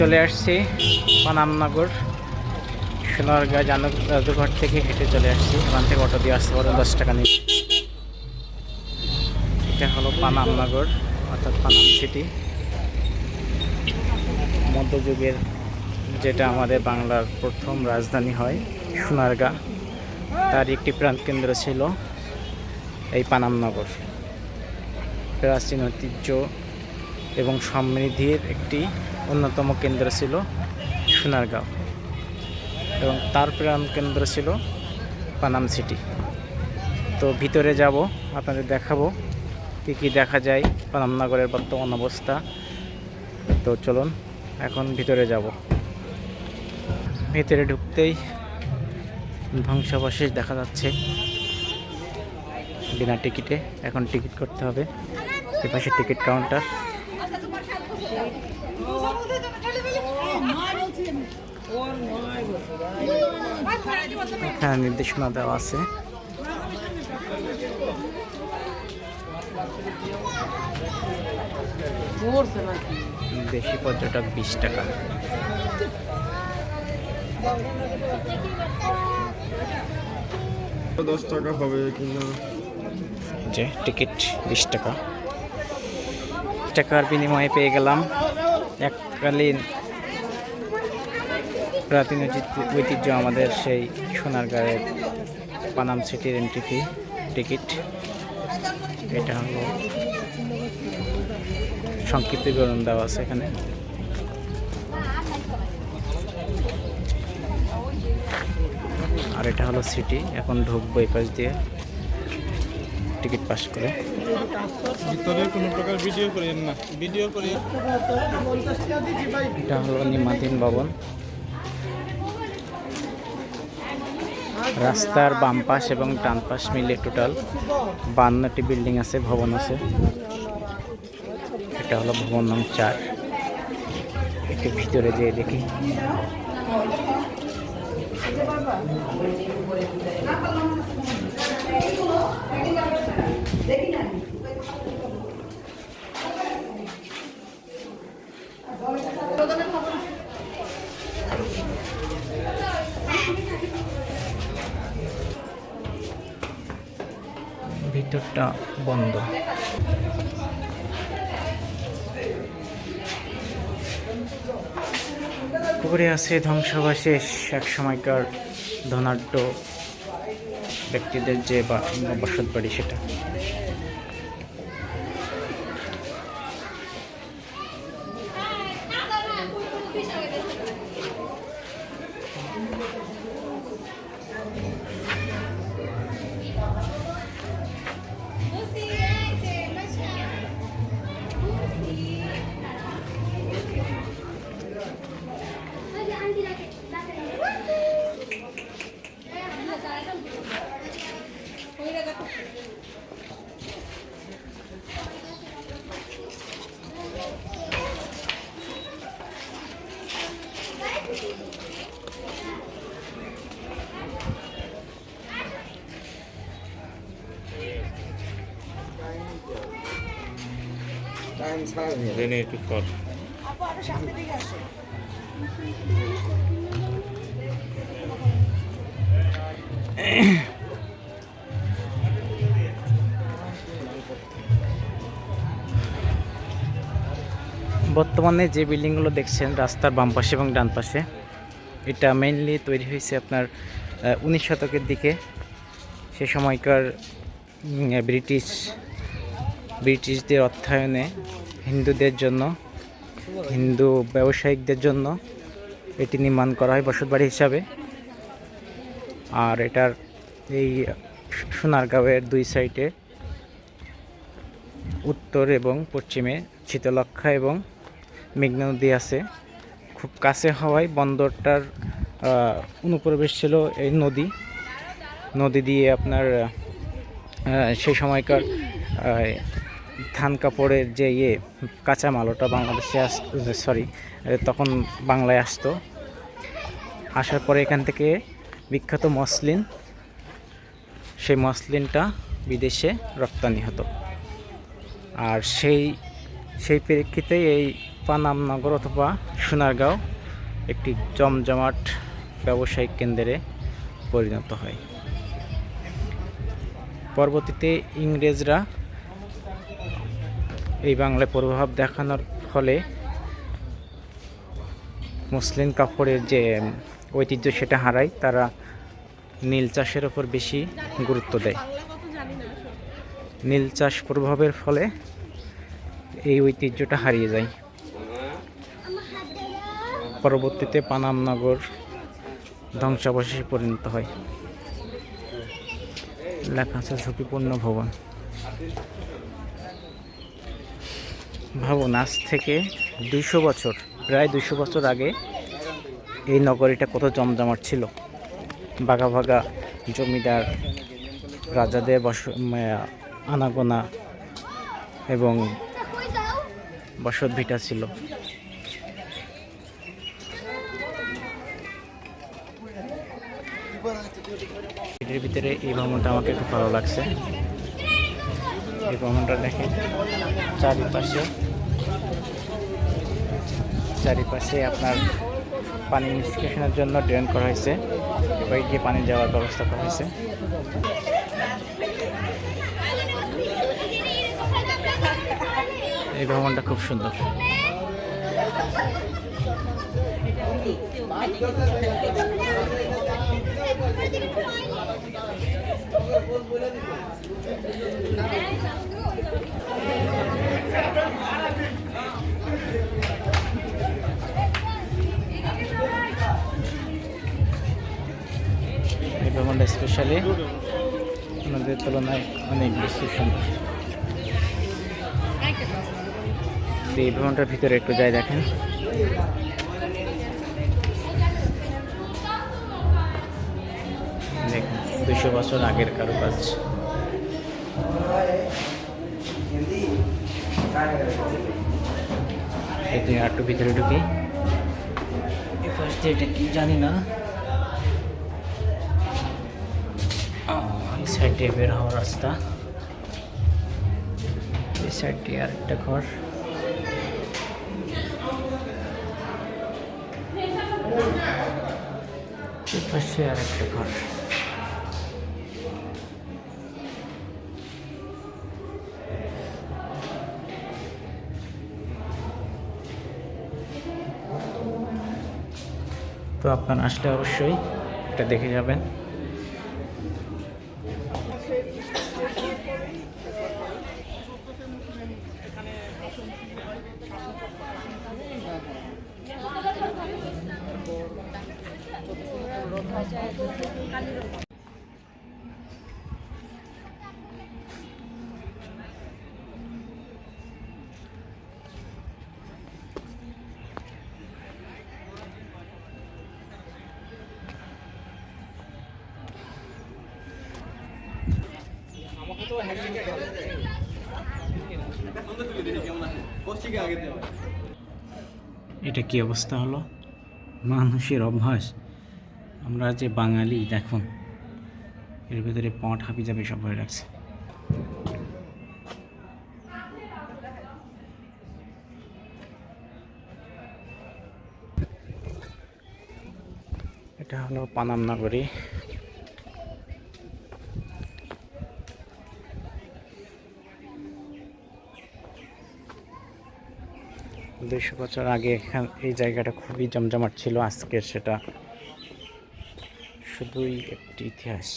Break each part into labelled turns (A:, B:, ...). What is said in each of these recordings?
A: চলে আসছি পানামনগর সোনারগাঁ, জানক জাদুঘর থেকে হেঁটে চলে আসছি। ওখান থেকে অটো দিয়ে আসতে পারেন দশ টাকা নিয়ে। এটা হলো পানামনগর অর্থাৎ পানাম সিটি মধ্যযুগের যেটা আমাদের বাংলার প্রথম রাজধানী হয়, সোনারগাঁ। তার একটি প্রাণকেন্দ্র ছিল এই পানামনগর প্রাচীন ঐতিহ্য এবং সমৃদ্ধির একটি অন্যতম কেন্দ্র ছিল সোনারগাঁও এবং তার প্রাণ কেন্দ্র ছিল পানাম সিটি। তো ভিতরে যাব, আপনাদের দেখাবো কী কী দেখা যায় পানামনগরের বর্তমান অবস্থা। তো চলুন, এখন ভিতরে যাব। ভিতরে ঢুকতেই ধ্বংসাবশেষ দেখা যাচ্ছে। বিনা টিকিটে, এখন টিকিট করতে হবে। এপাশে টিকিট কাউন্টার। এখানে নির্দেশনা দেওয়া আছে। দেশি পর্যটক বিশ টাকা।
B: দশ টাকা হবে কিনা?
A: যে টিকিট বিশ টাকা। টাকার বিনিময়ে পেয়ে গেলাম। এককালীন প্রাচীন ঐতিহ্য- ঐতিহ্য আমাদের সেই সোনারগাঁয়ের পানাম সিটির এন্ট্রি ফি টিকিট এটা হলো সংক্ষিপ্ত বিবরণ দেওয়া আছে এখানে। আর এটা হলো সিটি এখন ঢুকবো এই পাশ দিয়ে টিকিট পাস করে।
B: ভিতরে কোনো প্রকার ভিডিও করেন না। ভিডিও করে
A: এটা হলো নিমাতিন ভবন। রাস্তার বাম পাশ এবং ডান পাশ মিলে টোটাল বান্নটি বিল্ডিং আছে, ভবন আছে। এটা হলো ভবন নং চার। একটু ভিতরে যেয়ে দেখি। ভিতরটা বন্ধ। পুকুরে আছে ধ্বংসাবশেষ এক সময়কার ধনাঢ্য ব্যক্তিদের যে বা- বসত বাড়ি সেটা।
B: একটু কর।
A: বর্তমানে যে বিল্ডিংগুলো দেখছেন রাস্তার বাম পাশে এবং ডান পাশে এটা মেইনলি তৈরি হয়েছে আপনার উনিশ শতকের দিকে। সে সময়কার ব্রিটিশ ব্রিটিশদের অর্থায়নে হিন্দুদের জন্য, হিন্দু ব্যবসায়িকদের জন্য এটি নির্মাণ করা হয় বসতবাড়ি হিসাবে। আর এটার এই সোনারগাঁওয়ের দুই সাইডে উত্তর এবং পশ্চিমে শীতলক্ষা এবং মেঘনা নদী আছে। খুব কাছে হওয়ায় বন্দরটার অনুপ্রবেশ ছিল এই নদী। নদী দিয়ে আপনার সেই সময়কার ধান কাপড়ের যে ইয়ে কাঁচামাল ওটা বাংলাদেশে আস সরি তখন বাংলায় আসতো। আসার পরে এখান থেকে বিখ্যাত মসলিন, সেই মসলিনটা বিদেশে রপ্তানি হতো। আর সেই সেই প্রেক্ষিতে এই পানামনগর অথবা সোনারগাঁও একটি জমজমাট ব্যবসায়িক কেন্দ্রে পরিণত হয়। পরবর্তীতে ইংরেজরা এই বাংলায় প্রভাব দেখানোর ফলে মুসলিম কাপড়ের যে ঐতিহ্য সেটা হারায়, তারা নীল চাষের ওপর বেশি গুরুত্ব দেয়। নীল চাষ প্রভাবের ফলে এই ঐতিহ্যটা হারিয়ে যায়। পরবর্তীতে পানামনগর ধ্বংসাবশেষে পরিণত হয়। লেখা আছে ঝুঁকিপূর্ণ ভবন। ভাবুন আজ থেকে দুইশো বছর, প্রায় দুইশো বছর আগে এই নগরীটা কত জমজমাট ছিল। বাঘা বাঘা জমিদার রাজাদের বস আনাগোনা এবং বসত ভিটা ছিল। এটার ভিতরে এই ভ্রমণটা আমাকে খুব ভালো লাগছে। এই ভ্রমণটা দেখে চারিপাশে। চারিপাশে আপনার পানি নিষ্কাশনের জন্য ড্রেন করা হয়েছে। এবার গিয়ে পানি যাওয়ার ব্যবস্থা করা হয়েছে। এই ভ্রমণটা খুব সুন্দর। এই ভ্রমণটা স্পেশালি আমাদের তুলনায় অনেক বেশি সুন্দর। এই ভ্রমণটার ভিতরে একটু যাই দেখেন। দেখুন দুশো বছর আগের কারুকাজ। এতে একটু ভিতরে ঢুকি। ফার্স্টে এটা কি জানি না। এই সাইডে বের হওয়ার রাস্তা। এই সাইডে আর একটা ঘর। পাশে আর একটা ঘর। তো আপনারা আসলে অবশ্যই এটা দেখে যাবেন। এটা কি অবস্থা হলো? মানুষের অভ্যাস। আমরা যে বাঙালি, দেখুন, এর ভেতরে পট হাবি যাবে, সব ভরে রাখছে এটা হলো পানাম নগরী। দুইশো বছর আগে এখান এই জায়গাটা খুবই জমজমাট ছিল আজকের সেটা শুধুই একটি ইতিহাস।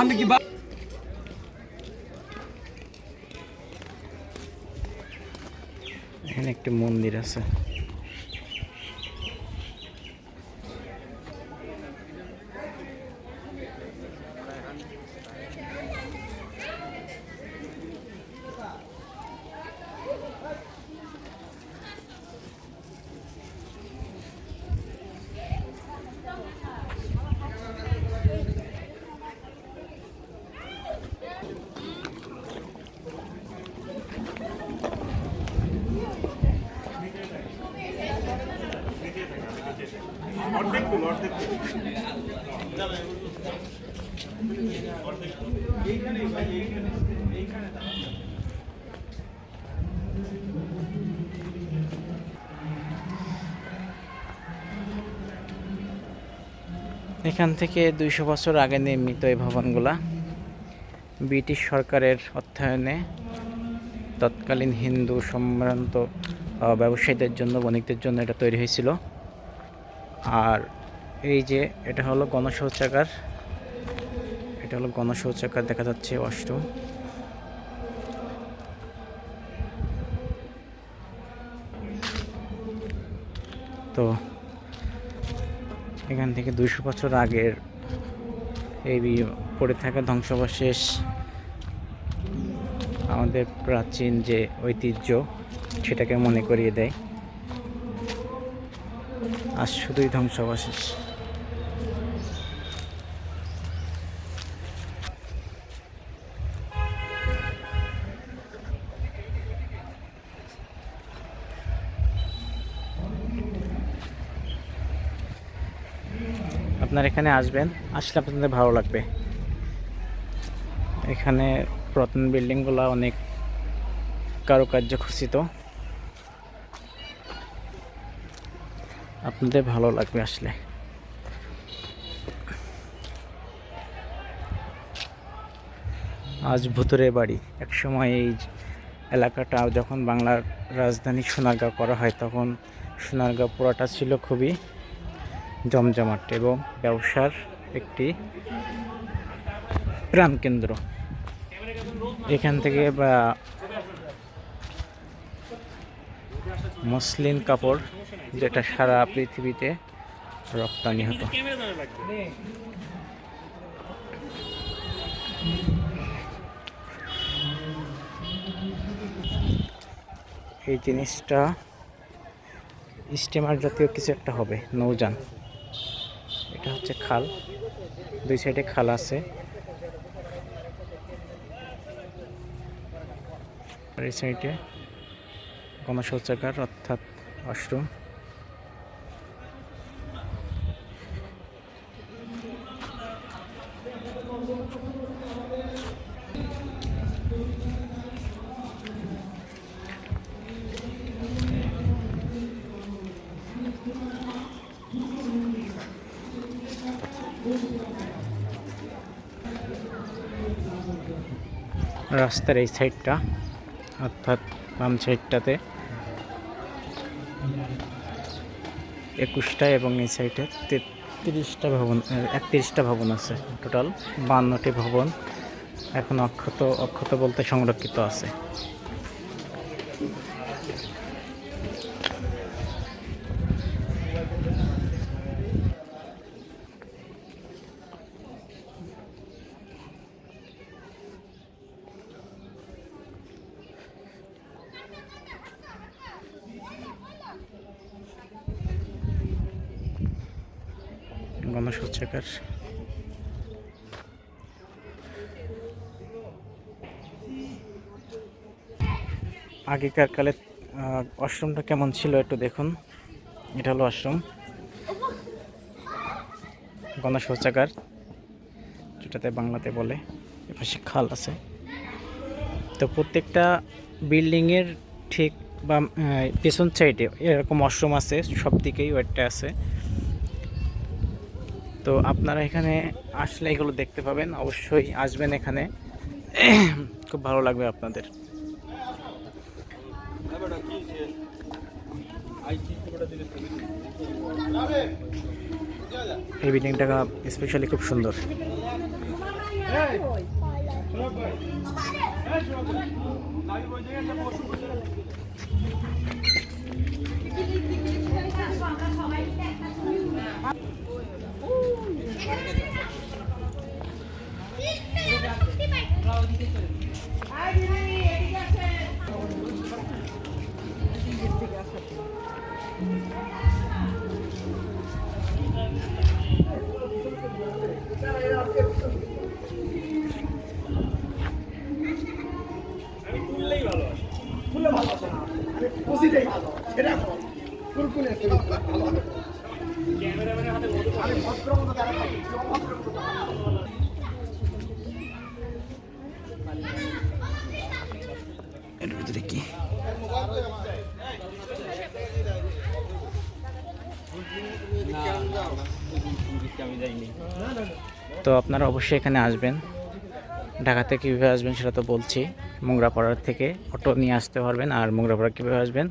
C: আমি কি
A: এখানে একটা মন্দির আছে। এখান থেকে দুইশো বছর আগে নির্মিত এই ভবনগুলা ব্রিটিশ সরকারের অর্থায়নে তৎকালীন হিন্দু সম্ভ্রান্ত ব্যবসায়ীদের জন্য, বণিকদের জন্য এটা তৈরি হয়েছিল। আর এই যে এটা হলো গণশৌচাগার, এটা হলো গণশৌচাগার, দেখা যাচ্ছে অষ্টম। তো এখান থেকে দুশো বছর আগের এই পড়ে থাকা ধ্বংসাবশেষ আমাদের প্রাচীন যে ঐতিহ্য, সেটাকে মনে করিয়ে দেয়। আর শুধুই ধ্বংসাবশেষ। আপনারা এখানে আসবেন, আসলে আপনাদের ভালো লাগবে। এখানে পুরাতন বিল্ডিংগুলো অনেক কারুকার্য খচিত। আপনাদের ভালো লাগবে আসলে। আজ ভুতুরে বাড়ি। একসময় এই এলাকাটা যখন বাংলার রাজধানী সোনারগাঁও করা হয়, তখন সোনারগাঁও পুরাটা ছিল খুবই জমজমাট এবং ব্যবসার একটি প্রাণকেন্দ্র এখান থেকে বা মসলিন কাপড় যেটা সারা পৃথিবীতে রপ্তানি হতো। এই জিনিসটা স্টিমার জাতীয় কিছু একটা হবে, নৌযান। এটা হচ্ছে খাল। দুই সাইডে খাল আছে। আর এই সাইডে গণশৌচাগার অর্থাৎ ওয়াশরুম। রাস্তার এই সাইডটা, অর্থাৎ বাম সাইডটাতে। একুশটা এবং এই সাইডে তেত্রিশটা ভবন একত্রিশটা ভবন আছে টোটাল, বান্নটি ভবন। এখন অক্ষত অক্ষত বলতে সংরক্ষিত আছে। গণশৌচাগার আগেকার কালে আশ্রমটা কেমন ছিল একটু দেখুন। এটা হলো আশ্রম গণশৌচাগার যেটাতে বাংলাতে বলে, এপাশে খাল আছে। তো প্রত্যেকটা বিল্ডিংয়ের ঠিক বা পেছন সাইডে এরকম আশ্রম আছে সব দিকেই ওয়েটটা আছে। তো আপনারা এখানে আসলে এগুলো দেখতে পাবেন। অবশ্যই আসবেন এখানে। খুব ভালো লাগবে আপনাদের। এই বিল্ডিংটা স্পেশালি খুব সুন্দর। খুললে ভালো আছে না খুশিতেই ভালো এটা ফুলকুলে ভালো তো আপনারা অবশ্যই এখানে আসবেন। ঢাকা থেকে কীভাবে আসবেন সেটা তো বলছি। মোংরাপাড়ার থেকে অটো নিয়ে আসতে পারবেন। আর মোংরাপাড়া কীভাবে আসবেন?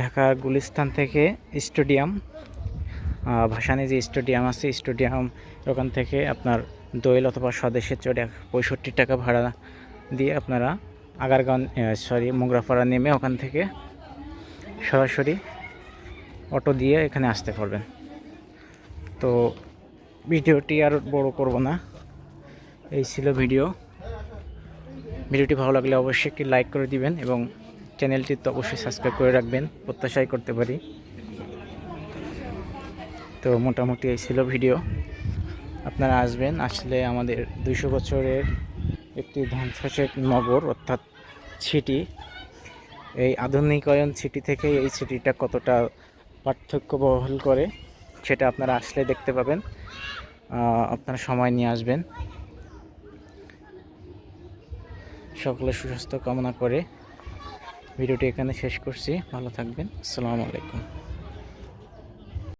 A: ঢাকা গুলিস্তান থেকে স্টেডিয়াম ভাসানী যে স্টেডিয়াম আছে, স্টেডিয়াম ওখান থেকে আপনার দোয়েল অথবা স্বদেশের চড়ে পঁয়ষট্টি টাকা ভাড়া দিয়ে আপনারা আগারগাঁও সরি মোংরাপাড়া নেমে ওখান থেকে সরাসরি অটো দিয়ে এখানে আসতে পারবেন। তো ভিডিওটি আর বড় করব না। এই ছিল ভিডিও। ভিডিওটি ভালো লাগলে অবশ্যই একটি লাইক করে দিবেন এবং চ্যানেলটি তো অবশ্যই সাবস্ক্রাইব করে রাখবেন। প্রত্যাশাই করতে পারি। তো মোটামুটি এই ছিল ভিডিও। আপনারা আসবেন, আসলে আমাদের দুইশো বছরের একটি ধ্বংসাশেষ নগর, অর্থাৎ সিটি। এই আধুনিকায়ন সিটি থেকে এই সিটিটা কতটা পার্থক্য বহল করে, সেটা আপনারা আসলে দেখতে পাবেন। আপনারা সময় নিয়ে আসবেন। সকলে সুস্বাস্থ্য কামনা করে ভিডিওটি এখানে শেষ করছি। ভালো থাকবেন। আসসালামু আলাইকুম।